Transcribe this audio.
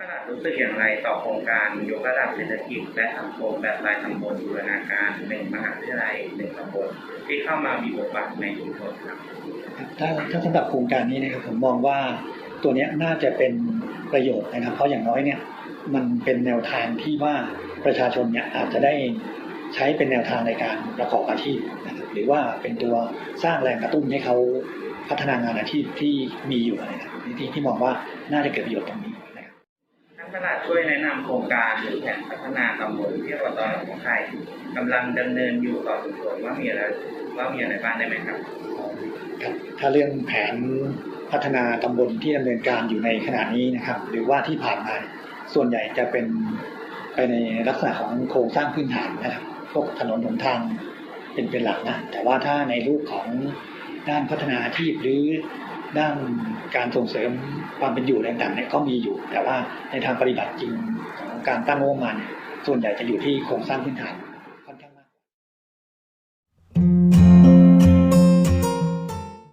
ระดับเศรษฐกิจและสังคมแบบรายตำบลบูรณาการหนึ่งมหาวิทยาลัยหนึ่งตำบลที่เข้ามามีบทบาทในชุมชนครับถ้าถ้าสำหรับโครงการนี้นะครับผมมองว่าตัวนี้น่าจะเป็นประโยชน์นะครับ เพราะอย่างน้อยเนี่ยมันเป็นแนวทางที่ว่าประชาชนเนี่ยอาจจะได้ใช้เป็นแนวทางในการประกอบอาชีพนะครับหรือว่าเป็นตัวสร้างแรงกระตุ้นให้เขาพัฒนางานอาชีพที่มีอยู่นะครับที่ที่มองว่าน่าจะเกิดประโยชน์ตรงนี้ นะราดช่วยแนะนำโครงการหรือแผนพัฒนาตำบลที่อบตหนองไผ่กำลังดำเนินอยู่ต่อชุมชนว่ามีอะไรว่ามีอะไรบ้างได้ไหมครับครับ ถ้าเรื่องแผนพัฒนาตำบลที่ดำเนินการอยู่ในขณะนี้นะครับ หรือว่าที่ผ่านมาส่วนใหญ่จะเป็นไปในลักษณะของโครงสร้างพื้นฐานนะครับพวกถนนหนทางเป็นเป็นหลักนะแต่ว่าถ้าในรูปของด้านพัฒนาอาชีพหรือ ด้านการส่งเสริมความเป็นอยู่แรต่างๆเนี่ยก็มีอยู่ แต่ว่าในทางปฏิบัติจริงของการตั้งงบประมาณเนี่ยส่วนใหญ่จะอยู่ที่โครงสร้างพื้นฐาน